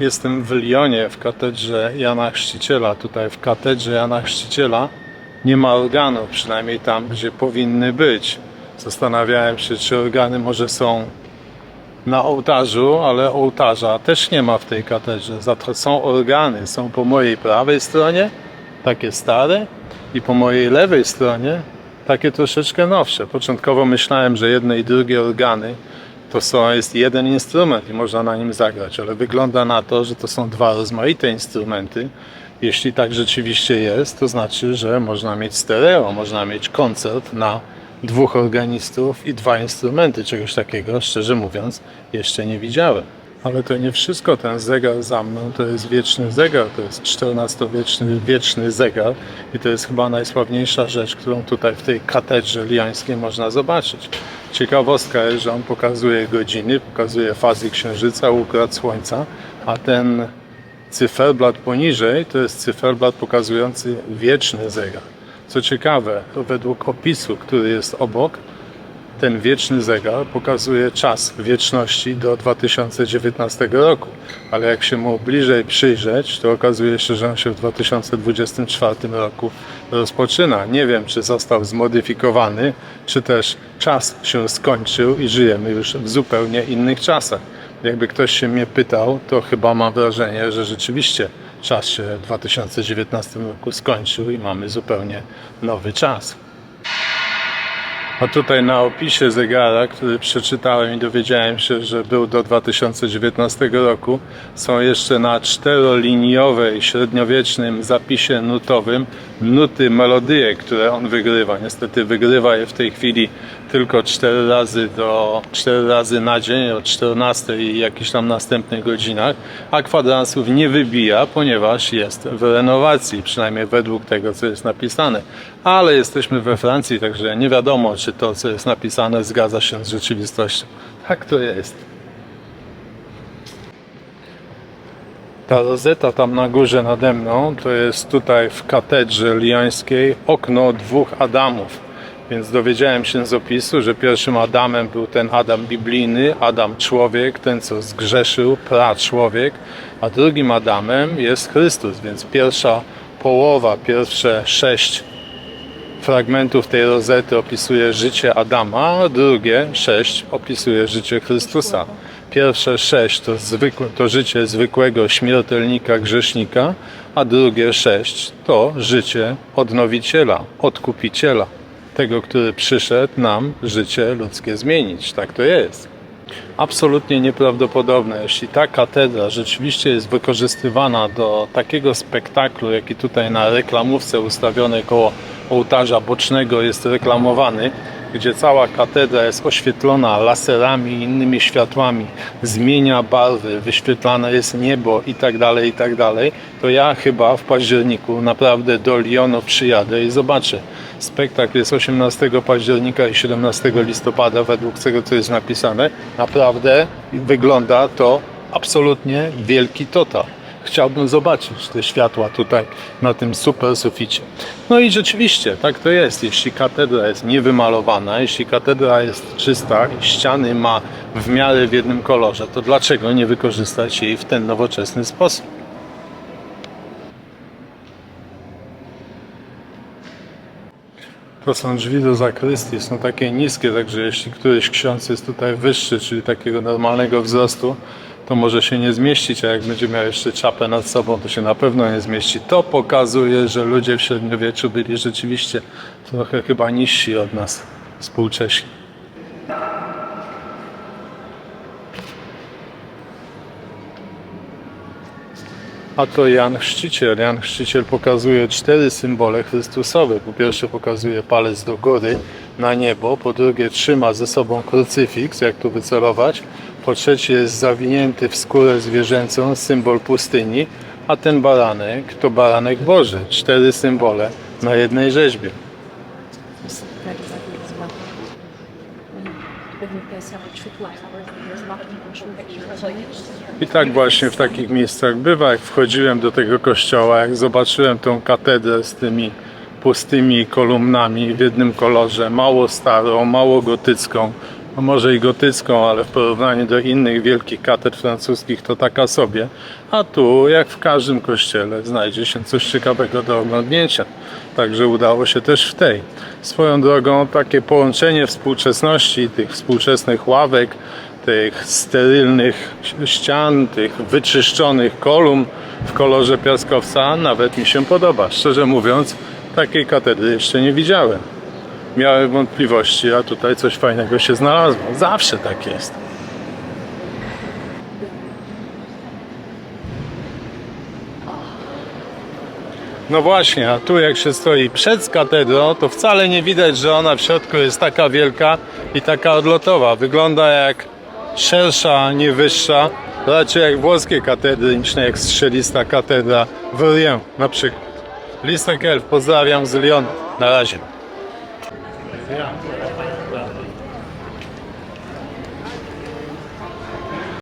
Jestem w Lyonie, w katedrze Jana Chrzciciela. Tutaj w katedrze Jana Chrzciciela nie ma organów, przynajmniej tam, gdzie powinny być. Zastanawiałem się, czy organy może są na ołtarzu, ale ołtarza też nie ma w tej katedrze. Za to są organy, są po mojej prawej stronie, takie stare, i po mojej lewej stronie takie troszeczkę nowsze. Początkowo myślałem, że jedne i drugie organy to są, jest jeden instrument i można na nim zagrać, ale wygląda na to, że to są dwa rozmaite instrumenty. Jeśli tak rzeczywiście jest, to znaczy, że można mieć stereo, można mieć koncert na dwóch organistów i dwa instrumenty. Czegoś takiego, szczerze mówiąc, jeszcze nie widziałem. Ale to nie wszystko. Ten zegar za mną to jest wieczny zegar, to jest XIV-wieczny wieczny zegar i to jest chyba najsławniejsza rzecz, którą tutaj w tej katedrze liańskiej można zobaczyć. Ciekawostka jest, że on pokazuje godziny, pokazuje fazy księżyca, układ słońca, a ten cyferblat poniżej to jest cyferblat pokazujący wieczny zegar. Co ciekawe, według opisu, który jest obok, ten wieczny zegar pokazuje czas wieczności do 2019 roku, ale jak się mu bliżej przyjrzeć, to okazuje się, że on się w 2024 roku rozpoczyna. Nie wiem, czy został zmodyfikowany, czy też czas się skończył i żyjemy już w zupełnie innych czasach. Jakby ktoś się mnie pytał, to chyba mam wrażenie, że rzeczywiście czas się w 2019 roku skończył i mamy zupełnie nowy czas. A tutaj na opisie zegara, który przeczytałem i dowiedziałem się, że był do 2019 roku, są jeszcze na czteroliniowej, średniowiecznym zapisie nutowym nuty, melodie, które on wygrywa. Niestety wygrywa je w tej chwili tylko 4 razy, do, 4 razy na dzień, o 14 i jakichś tam następnych godzinach, a kwadransów nie wybija, ponieważ jest w renowacji, przynajmniej według tego, co jest napisane. Ale jesteśmy we Francji, także nie wiadomo, czy to, co jest napisane, zgadza się z rzeczywistością. Tak to jest. Ta rozeta tam na górze nade mną to jest tutaj w katedrze liańskiej okno dwóch Adamów. Więc dowiedziałem się z opisu, że pierwszym Adamem był ten Adam biblijny, Adam człowiek, ten co zgrzeszył, pra człowiek, a drugim Adamem jest Chrystus, więc pierwsza połowa, pierwsze sześć fragmentów tej rozety opisuje życie Adama, a drugie sześć opisuje życie Chrystusa. Pierwsze sześć to, zwykłe, to życie zwykłego śmiertelnika, grzesznika, a drugie sześć to życie odnowiciela, odkupiciela, tego, który przyszedł nam życie ludzkie zmienić. Tak to jest. Absolutnie nieprawdopodobne. Jeśli ta katedra rzeczywiście jest wykorzystywana do takiego spektaklu, jaki tutaj na reklamówce ustawionej koło ołtarza bocznego jest reklamowany, gdzie cała katedra jest oświetlona laserami i innymi światłami, zmienia barwy, wyświetlane jest niebo i tak dalej, i tak to ja chyba w październiku naprawdę do Lyonu przyjadę i zobaczę. Spektakl jest 18 października i 17 listopada, według tego, co jest napisane. Naprawdę wygląda to absolutnie wielki total chciałbym zobaczyć te światła tutaj na tym super suficie. No i rzeczywiście, tak to jest. Jeśli katedra jest niewymalowana, jeśli katedra jest czysta i ściany ma w miarę w jednym kolorze, to dlaczego nie wykorzystać jej w ten nowoczesny sposób? To są drzwi do zakrystii, są takie niskie, także jeśli któryś ksiądz jest tutaj wyższy, czyli takiego normalnego wzrostu, to może się nie zmieścić, a jak będzie miał jeszcze czapę nad sobą, to się na pewno nie zmieści. To pokazuje, że ludzie w średniowieczu byli rzeczywiście trochę chyba niżsi od nas współcześni. A to Jan Chrzciciel. Jan Chrzciciel pokazuje cztery symbole Chrystusowe. Po pierwsze pokazuje palec do góry na niebo, po drugie trzyma ze sobą krucyfiks, jak tu wycelować, po trzecie jest zawinięty w skórę zwierzęcą, symbol pustyni, a ten baranek to baranek Boży. Cztery symbole na jednej rzeźbie. I tak właśnie w takich miejscach bywa. Jak wchodziłem do tego kościoła, jak zobaczyłem tą katedrę z tymi pustymi kolumnami w jednym kolorze, mało starą, mało gotycką, a może i gotycką, ale w porównaniu do innych wielkich katedr francuskich to taka sobie. A tu, jak w każdym kościele, znajdzie się coś ciekawego do oglądnięcia. Także udało się też w tej. Swoją drogą takie połączenie współczesności, tych współczesnych ławek, tych sterylnych ścian, tych wyczyszczonych kolumn w kolorze piaskowca nawet mi się podoba. Szczerze mówiąc, takiej katedry jeszcze nie widziałem. Miałem wątpliwości, a tutaj coś fajnego się znalazło. Zawsze tak jest. No właśnie, a tu jak się stoi przed katedrą, to wcale nie widać, że ona w środku jest taka wielka i taka odlotowa. Wygląda jak szersza, nie wyższa. Raczej jak włoskie katedry, niż jak strzelista katedra w Orient na przykład. Listek Elf, pozdrawiam z Lyonu. Na razie. Yeah.